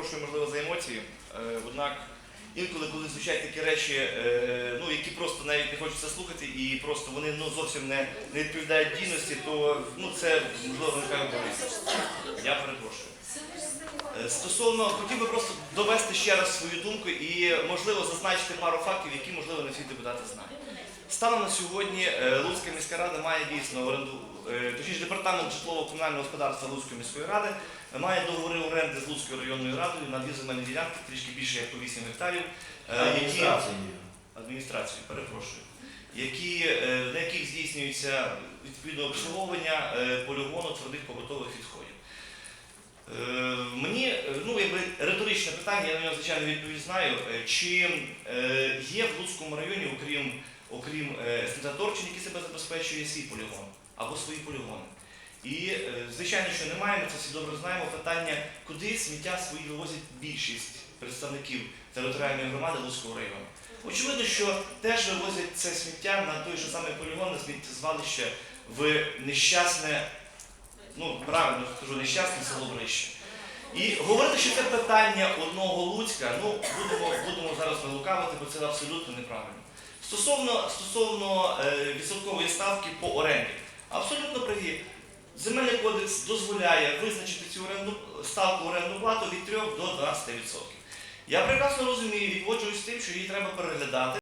Прошу, можливо, за емоції. Е, Однак інколи, коли звучать такі речі, е, ну, які просто навіть не хочеться слухати, і просто вони ну, зовсім не, не відповідають дійсності, то ну, це можливо виникає обов'язок. Я перепрошую. Е, Стосовно, хотів би просто довести ще раз свою думку і, можливо, зазначити пару фактів, які, можливо, не всі депутати знають. Станом на сьогодні е, Луцька міська рада має дійсно оренду, е, точніше департамент житлово-комунального господарства Луцької міської ради має договори оренди з Луцькою районною радою на дві земельні ділянки, трішки більше як по 8 гектарів, е, які адміністрацію, перепрошую, які, е, на яких здійснюється відповідне обслуговування е, полігону твердих побутових відходів. Е, Мені е, ну, якби риторичне питання, я на нього звичайно відповідь знаю. Е, Чи е, є в Луцькому районі, окрім, е, СТТ Торчин, який себе забезпечує свій полігон або свої полігони? І е, звичайно, що немає, ми це всі добре знаємо. Питання, куди сміття свої вивозять більшість представників територіальної громади Луцького району. Очевидно, що теж вивозять це сміття на той же самий полігон, на сміттєзвалище в нещасне, ну правильно скажу, нещасне село Брище. І говорити, що це питання одного Луцька, ну будемо, будемо не лукавити, бо це абсолютно неправильно. Стосовно, стосовно е, відсоткової ставки по оренді, абсолютно праві. Земельний кодекс дозволяє визначити цю оренду, ставку орендну плату від 3 до 12%. Я прекрасно розумію і відводжуюсь з тим, що її треба переглядати.